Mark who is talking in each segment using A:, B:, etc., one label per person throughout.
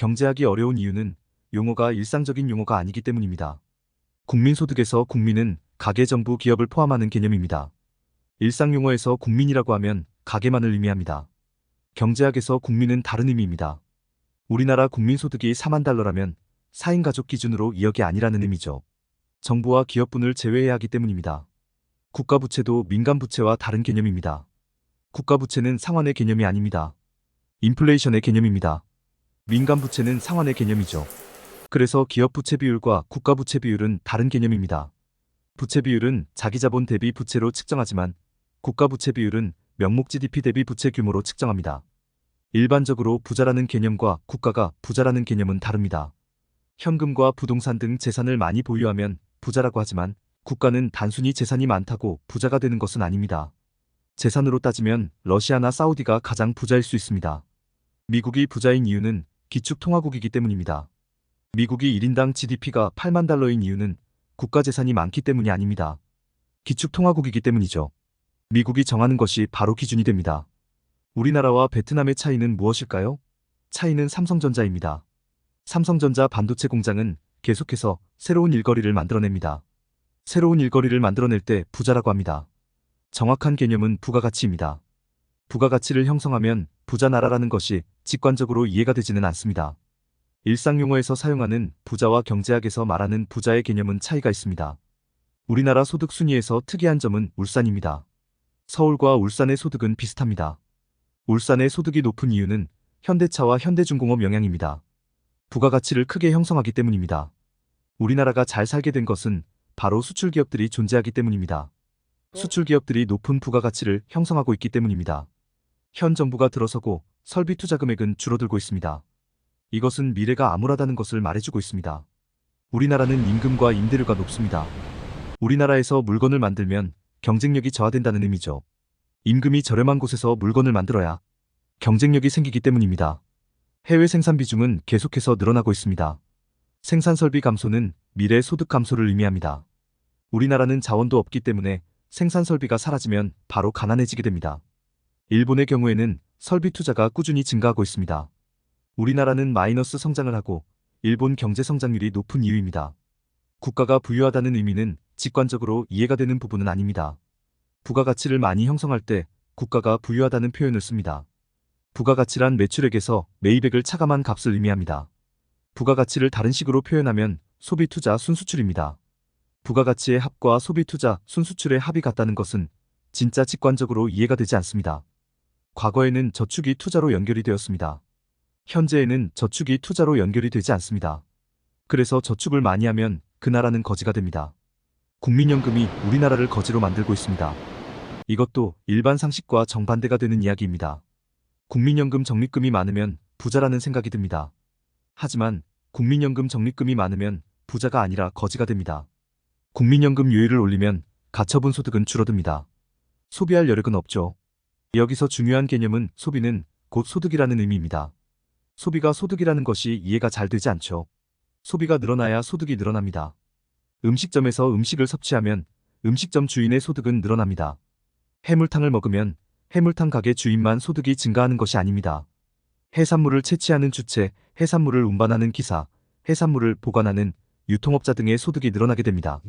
A: 경제하기 어려운 이유는 용어가 일상적인 용어가 아니기 때문입니다. 국민소득에서 국민은 가계 정부 기업을 포함하는 개념입니다. 일상 용어에서 국민이라고 하면 가계만을 의미합니다. 경제학에서 국민은 다른 의미입니다. 우리나라 국민소득이 4만 달러라면 4인 가족 기준으로 2억이 아니라는 의미죠. 정부와 기업분을 제외해야 하기 때문입니다. 국가부채도 민간부채와 다른 개념입니다. 국가부채는 상환의 개념이 아닙니다. 인플레이션의 개념입니다. 민간 부채는 상환의 개념이죠. 그래서 기업 부채 비율과 국가 부채 비율은 다른 개념입니다. 부채 비율은 자기 자본 대비 부채로 측정하지만 국가 부채 비율은 명목 GDP 대비 부채 규모로 측정합니다. 일반적으로 부자라는 개념과 국가가 부자라는 개념은 다릅니다. 현금과 부동산 등 재산을 많이 보유하면 부자라고 하지만 국가는 단순히 재산이 많다고 부자가 되는 것은 아닙니다. 재산으로 따지면 러시아나 사우디가 가장 부자일 수 있습니다. 미국이 부자인 이유는 기축통화국이기 때문입니다. 미국이 1인당 GDP가 8만 달러인 이유는 국가 재산이 많기 때문이 아닙니다. 기축통화국이기 때문이죠. 미국이 정하는 것이 바로 기준이 됩니다. 우리나라와 베트남의 차이는 무엇일까요? 차이는 삼성전자입니다. 삼성전자 반도체 공장은 계속해서 새로운 일거리를 만들어냅니다. 새로운 일거리를 만들어낼 때 부자라고 합니다. 정확한 개념은 부가가치입니다. 부가가치를 형성하면 부자 나라라는 것이 직관적으로 이해가 되지는 않습니다. 일상 용어에서 사용하는 부자와 경제학에서 말하는 부자의 개념은 차이가 있습니다. 우리나라 소득 순위에서 특이한 점은 울산입니다. 서울과 울산의 소득은 비슷합니다. 울산의 소득이 높은 이유는 현대차와 현대중공업 영향입니다. 부가가치를 크게 형성하기 때문입니다. 우리나라가 잘 살게 된 것은 바로 수출 기업들이 존재하기 때문입니다. 수출 기업들이 높은 부가가치를 형성하고 있기 때문입니다. 현 정부가 들어서고 설비 투자 금액은 줄어들고 있습니다. 이것은 미래가 암울하다는 것을 말해주고 있습니다. 우리나라는 임금과 임대료가 높습니다. 우리나라에서 물건을 만들면 경쟁력이 저하된다는 의미죠. 임금이 저렴한 곳에서 물건을 만들어야 경쟁력이 생기기 때문입니다. 해외 생산 비중은 계속해서 늘어나고 있습니다. 생산 설비 감소는 미래 소득 감소를 의미합니다. 우리나라는 자원도 없기 때문에 생산 설비가 사라지면 바로 가난해지게 됩니다. 일본의 경우에는 설비 투자가 꾸준히 증가하고 있습니다. 우리나라는 마이너스 성장을 하고 일본 경제 성장률이 높은 이유입니다. 국가가 부유하다는 의미는 직관적으로 이해가 되는 부분은 아닙니다. 부가가치를 많이 형성할 때 국가가 부유하다는 표현을 씁니다. 부가가치란 매출액에서 매입액을 차감한 값을 의미합니다. 부가가치를 다른 식으로 표현하면 소비투자 순수출입니다. 부가가치의 합과 소비투자 순수출의 합이 같다는 것은 진짜 직관적으로 이해가 되지 않습니다. 과거에는 저축이 투자로 연결이 되었습니다. 현재에는 저축이 투자로 연결이 되지 않습니다. 그래서 저축을 많이 하면 그 나라는 거지가 됩니다. 국민연금이 우리나라를 거지로 만들고 있습니다. 이것도 일반 상식과 정반대가 되는 이야기입니다. 국민연금 적립금이 많으면 부자라는 생각이 듭니다. 하지만 국민연금 적립금이 많으면 부자가 아니라 거지가 됩니다. 국민연금 요율을 올리면 가처분 소득은 줄어듭니다. 소비할 여력은 없죠. 여기서 중요한 개념은 소비는 곧 소득이라는 의미입니다. 소비가 소득이라는 것이 이해가 잘 되지 않죠. 소비가 늘어나야 소득이 늘어납니다. 음식점에서 음식을 섭취하면 음식점 주인의 소득은 늘어납니다. 해물탕을 먹으면 해물탕 가게 주인만 소득이 증가하는 것이 아닙니다. 해산물을 채취하는 주체, 해산물을 운반하는 기사, 해산물을 보관하는 유통업자 등의 소득이 늘어나게 됩니다.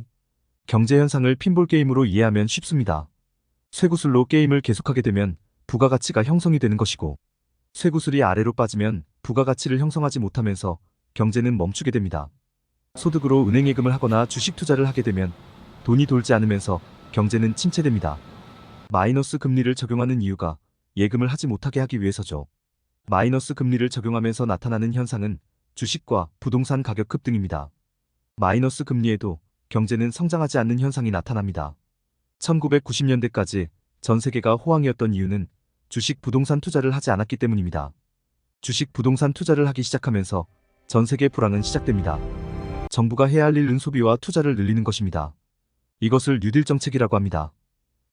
A: 경제 현상을 핀볼 게임으로 이해하면 쉽습니다. 쇠구슬로 게임을 계속하게 되면 부가가치가 형성이 되는 것이고 쇠구슬이 아래로 빠지면 부가가치를 형성하지 못하면서 경제는 멈추게 됩니다. 소득으로 은행 예금을 하거나 주식 투자를 하게 되면 돈이 돌지 않으면서 경제는 침체됩니다. 마이너스 금리를 적용하는 이유가 예금을 하지 못하게 하기 위해서죠. 마이너스 금리를 적용하면서 나타나는 현상은 주식과 부동산 가격 급 등입니다. 마이너스 금리에도 경제는 성장하지 않는 현상이 나타납니다. 1990년대까지 전 세계가 호황이었던 이유는 주식 부동산 투자를 하지 않았기 때문입니다. 주식 부동산 투자를 하기 시작하면서 전 세계 불황은 시작됩니다. 정부가 해야 할 일은 소비와 투자를 늘리는 것입니다. 이것을 뉴딜 정책이라고 합니다.